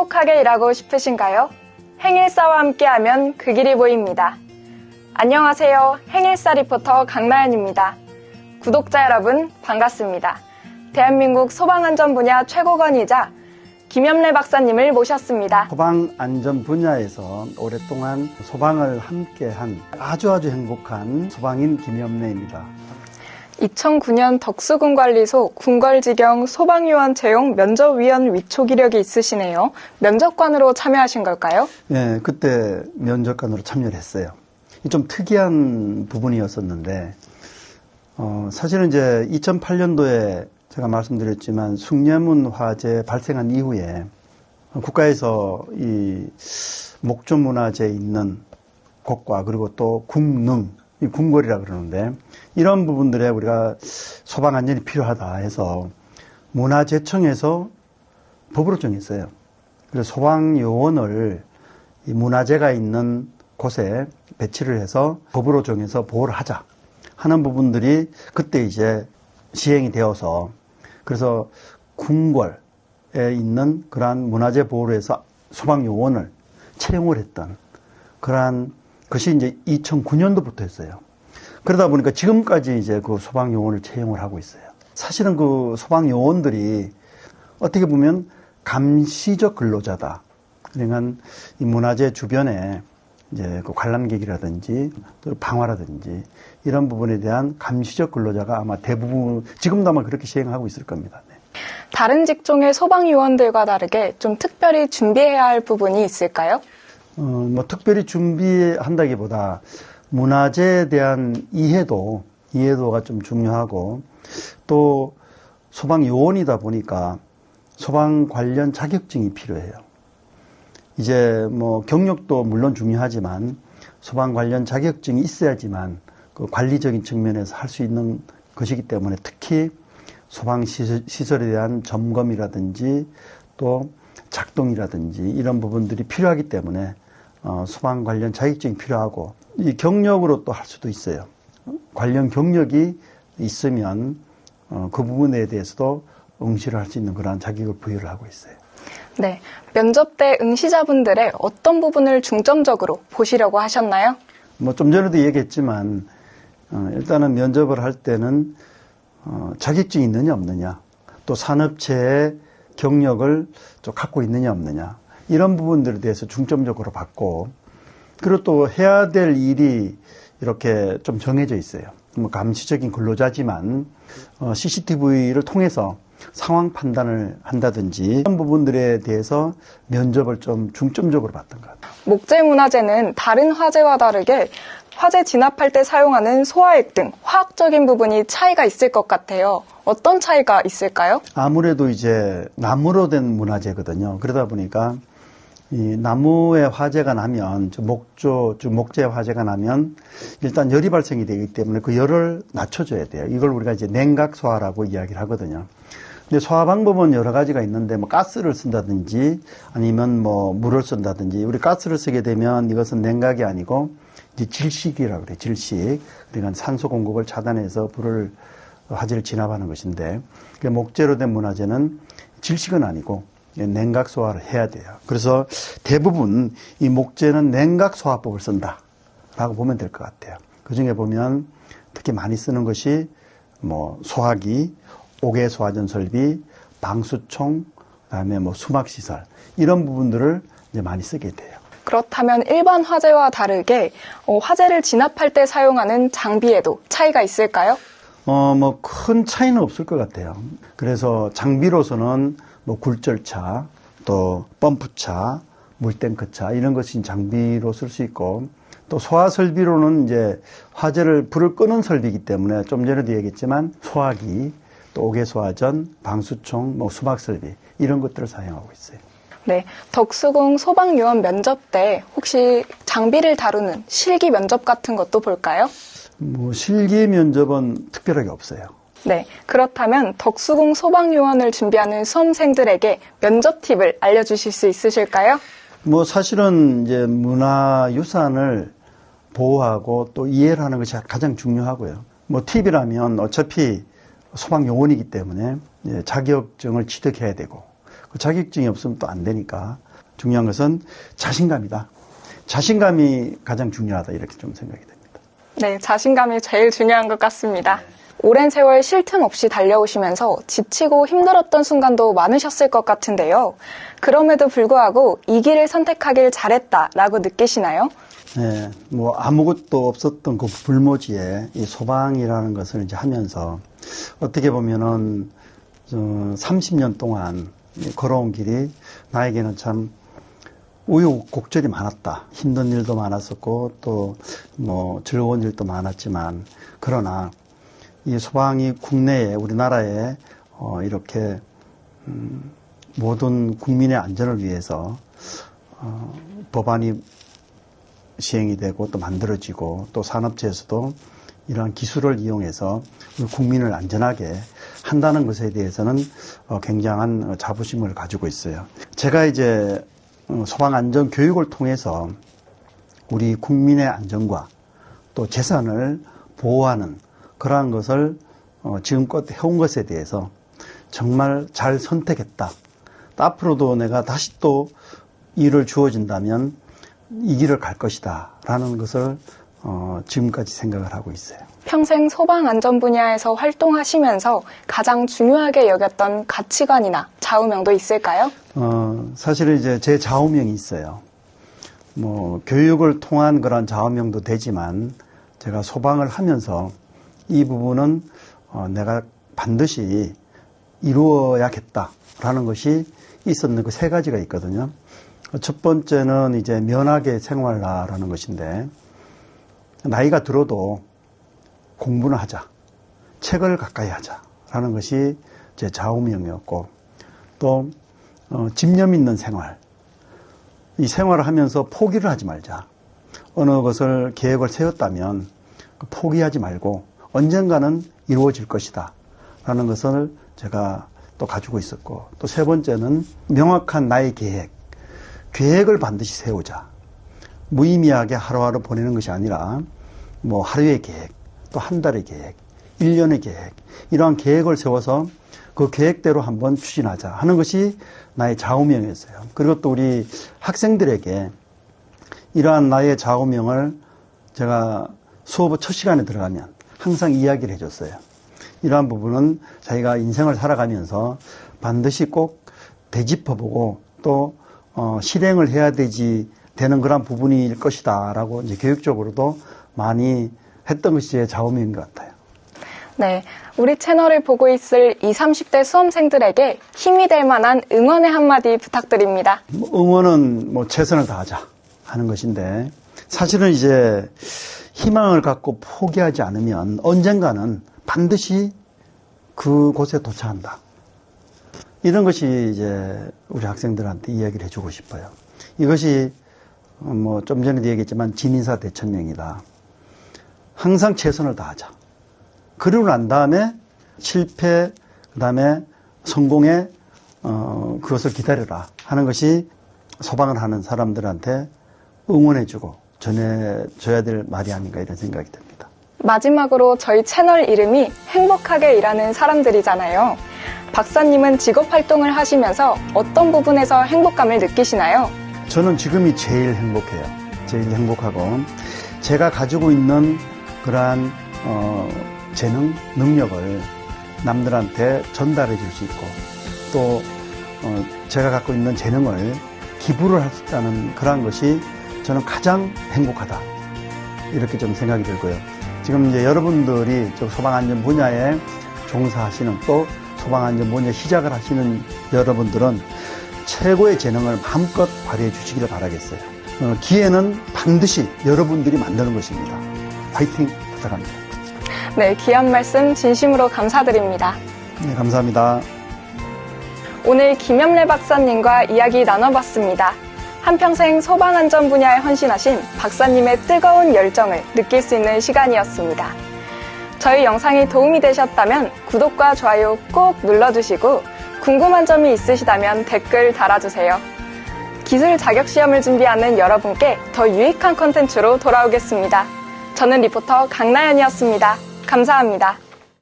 행복하게 일하고 싶으신가요? 행일사와 함께하면 그 길이 보입니다. 안녕하세요. 행일사 리포터 강나연입니다. 구독자 여러분, 반갑습니다. 대한민국 소방안전 분야 최고건이자 김현래 박사님을 모셨습니다. 소방 안전 분야에서 오랫동안 소방을 함께한 아주 아주 행복한 소방인 김현래입니다. 2009년 덕수군관리소 궁궐지경 소방요원 채용 면접위원 위촉 이력이 있으시네요. 면접관으로 참여하신 걸까요? 예, 그때 면접관으로 참여를 했어요. 좀 특이한 부분이었었는데, 어, 사실은 이제 2008년도에 제가 말씀드렸지만 숭례문 화재 발생한 이후에 국가에서 이 목조 문화재에 있는 곳과 그리고 또 국능, 이 궁궐이라 그러는데 이런 부분들에 우리가 소방 안전이 필요하다 해서 문화재청에서 법으로 정했어요. 그래서 소방 요원을 이 문화재가 있는 곳에 배치를 해서 법으로 정해서 보호를 하자 하는 부분들이 그때 이제 시행이 되어서 그래서 궁궐에 있는 그러한 문화재 보호를 해서 소방 요원을 채용을 했던 그러한 것이 이제 2009년도부터 했어요. 그러다 보니까 지금까지 이제 그 소방 요원을 채용을 하고 있어요. 사실은 그 소방 요원들이 어떻게 보면 감시적 근로자다. 그러니까 이 문화재 주변에 이제 그 관람객이라든지 또 방화라든지 이런 부분에 대한 감시적 근로자가 아마 대부분 지금도 아마 그렇게 시행하고 있을 겁니다. 네. 다른 직종의 소방 요원들과 다르게 좀 특별히 준비해야 할 부분이 있을까요? 어, 뭐 특별히 준비한다기보다 문화재에 대한 이해도 이해도가 좀 중요하고 또 소방 요원이다 보니까 소방 관련 자격증이 필요해요. 이제 뭐 경력도 물론 중요하지만 소방 관련 자격증이 있어야지만 그 관리적인 측면에서 할 수 있는 것이기 때문에 특히 소방 시설에 대한 점검이라든지 또 작동이라든지 이런 부분들이 필요하기 때문에 어, 소방 관련 자격증이 필요하고 이 경력으로 또 할 수도 있어요. 관련 경력이 있으면 어, 그 부분에 대해서도 응시를 할 수 있는 그러한 자격을 부여를 하고 있어요. 네. 면접 때 응시자분들의 어떤 부분을 중점적으로 보시려고 하셨나요? 뭐 좀 전에도 얘기했지만 어, 일단은 면접을 할 때는 어, 자격증이 있느냐 없느냐 또 산업체의 경력을 좀 갖고 있느냐 없느냐 이런 부분들에 대해서 중점적으로 받고 그리고 또 해야 될 일이 이렇게 좀 정해져 있어요. 뭐 감시적인 근로자지만 어, CCTV를 통해서 상황 판단을 한다든지 이런 부분들에 대해서 면접을 좀 중점적으로 받던 것 같아요. 목재 문화재는 다른 화재와 다르게 화재 진압할 때 사용하는 소화액 등 화학적인 부분이 차이가 있을 것 같아요. 어떤 차이가 있을까요? 아무래도 이제 나무로 된 문화재거든요. 그러다 보니까 이 나무에 화재가 나면 목조, 즉 목재 화재가 나면 일단 열이 발생이 되기 때문에 그 열을 낮춰줘야 돼요. 이걸 우리가 이제 냉각 소화라고 이야기를 하거든요. 근데 소화 방법은 여러 가지가 있는데 뭐 가스를 쓴다든지 아니면 뭐 물을 쓴다든지 우리 가스를 쓰게 되면 이것은 냉각이 아니고 이제 질식이라고 그래 질식 그러니까 산소 공급을 차단해서 불을 화재를 진압하는 것인데 목재로 된 문화재는 질식은 아니고 냉각 소화를 해야 돼요. 그래서 대부분 이 목재는 냉각 소화법을 쓴다라고 보면 될 것 같아요. 그 중에 보면 특히 많이 쓰는 것이 뭐 소화기, 옥외 소화전 설비, 방수총, 그다음에 뭐 수막 시설 이런 부분들을 이제 많이 쓰게 돼요. 그렇다면 일반 화재와 다르게 어, 화재를 진압할 때 사용하는 장비에도 차이가 있을까요? 어, 뭐 큰 차이는 없을 것 같아요. 그래서 장비로서는 뭐 굴절차, 또 펌프차, 물탱크차 이런 것이 장비로 쓸 수 있고 또 소화 설비로는 이제 화재를 불을 끄는 설비이기 때문에 좀 전에도 얘기했지만 소화기, 또 옥외 소화전, 방수총, 뭐 수박 설비 이런 것들을 사용하고 있어요. 네, 덕수궁 소방요원 면접 때 혹시 장비를 다루는 실기 면접 같은 것도 볼까요? 뭐 실기 면접은 특별하게 없어요. 네, 그렇다면 덕수궁 소방요원을 준비하는 수험생들에게 면접 팁을 알려주실 수 있으실까요? 뭐 사실은 이제 문화유산을 보호하고 또 이해를 하는 것이 가장 중요하고요. 뭐 팁이라면 어차피 소방요원이기 때문에 자격증을 취득해야 되고 그 자격증이 없으면 또 안 되니까 중요한 것은 자신감이다. 자신감이 가장 중요하다 이렇게 좀 생각이 됩니다. 네, 자신감이 제일 중요한 것 같습니다. 오랜 세월 쉴 틈 없이 달려오시면서 지치고 힘들었던 순간도 많으셨을 것 같은데요. 그럼에도 불구하고 이 길을 선택하길 잘했다라고 느끼시나요? 네, 뭐 아무것도 없었던 그 불모지에 이 소방이라는 것을 이제 하면서 어떻게 보면은 저 30년 동안 걸어온 길이 나에게는 참 우여곡절이 많았다. 힘든 일도 많았었고 또 뭐 즐거운 일도 많았지만 그러나 이 소방이 국내에 우리나라에 어 이렇게 음 모든 국민의 안전을 위해서 어 법안이 시행이 되고 또 만들어지고 또 산업체에서도 이러한 기술을 이용해서 국민을 안전하게 한다는 것에 대해서는 어, 굉장한 자부심을 가지고 있어요. 제가 이제 어, 소방 안전 교육을 통해서 우리 국민의 안전과 또 재산을 보호하는 그러한 것을 어, 지금껏 해온 것에 대해서 정말 잘 선택했다. 또 앞으로도 내가 다시 또 일을 주어진다면 이 길을 갈 것이다. 라는 것을 어, 지금까지 생각을 하고 있어요. 평생 소방 안전 분야에서 활동하시면서 가장 중요하게 여겼던 가치관이나 좌우명도 있을까요? 어, 사실은 이제 제 좌우명이 있어요. 뭐, 교육을 통한 그런 좌우명도 되지만, 제가 소방을 하면서 이 부분은 어, 내가 반드시 이루어야겠다라는 것이 있었는 그 세 가지가 있거든요. 첫 번째는 이제 면하게 생활하라는 것인데, 나이가 들어도 공부는 하자. 책을 가까이 하자라는 것이 제 좌우명이었고, 또 어, 집념 있는 생활. 이 생활을 하면서 포기를 하지 말자. 어느 것을 계획을 세웠다면 그 포기하지 말고 언젠가는 이루어질 것이다. 라는 것을 제가 또 가지고 있었고 또 세 번째는 명확한 나의 계획. 계획을 반드시 세우자. 무의미하게 하루하루 보내는 것이 아니라 뭐 하루의 계획, 또 한 달의 계획, 1년의 계획, 이러한 계획을 세워서 그 계획대로 한번 추진하자 하는 것이 나의 좌우명이었어요. 그리고 또 우리 학생들에게 이러한 나의 좌우명을 제가 수업 첫 시간에 들어가면 항상 이야기를 해줬어요. 이러한 부분은 자기가 인생을 살아가면서 반드시 꼭 되짚어보고 또 어, 실행을 해야 되지 되는 그런 부분일 것이다라고 이제 교육적으로도 많이 했던 것이 제 좌우명인 것 같아요. 네, 우리 채널을 보고 있을 20, 30대 수험생들에게 힘이 될 만한 응원의 한마디 부탁드립니다. 뭐 응원은 뭐 최선을 다하자 하는 것인데 사실은 이제 희망을 갖고 포기하지 않으면 언젠가는 반드시 그곳에 도착한다. 이런 것이 이제 우리 학생들한테 이야기를 해주고 싶어요. 이것이 뭐 좀 전에도 얘기했지만 진인사 대천명이다. 항상 최선을 다하자. 그러고 난 다음에 실패, 그 다음에 성공에 어, 그것을 기다려라 하는 것이 소방을 하는 사람들한테 응원해주고 전해줘야 될 말이 아닌가 이런 생각이 듭니다. 마지막으로 저희 채널 이름이 행복하게 일하는 사람들이잖아요. 박사님은 직업 활동을 하시면서 어떤 부분에서 행복감을 느끼시나요? 저는 지금이 제일 행복해요. 제일 행복하고 제가 가지고 있는 그러한 어, 재능, 능력을 남들한테 전달해 줄 수 있고 또 어, 제가 갖고 있는 재능을 기부를 할 수 있다는 그러한 것이 저는 가장 행복하다. 이렇게 좀 생각이 들고요. 지금 이제 여러분들이 저 소방안전 분야에 종사하시는 또 소방안전 분야 시작을 하시는 여러분들은 최고의 재능을 마음껏 발휘해 주시기를 바라겠어요. 어, 기회는 반드시 여러분들이 만드는 것입니다. 화이팅 부탁합니다. 네, 귀한 말씀 진심으로 감사드립니다. 네, 감사합니다. 오늘 김염래 박사님과 이야기 나눠봤습니다. 한평생 소방안전 분야에 헌신하신 박사님의 뜨거운 열정을 느낄 수 있는 시간이었습니다. 저희 영상이 도움이 되셨다면 구독과 좋아요 꼭 눌러주시고 궁금한 점이 있으시다면 댓글 달아주세요. 기술 자격 시험을 준비하는 여러분께 더 유익한 컨텐츠로 돌아오겠습니다. 저는 리포터 강나연이었습니다. 감사합니다.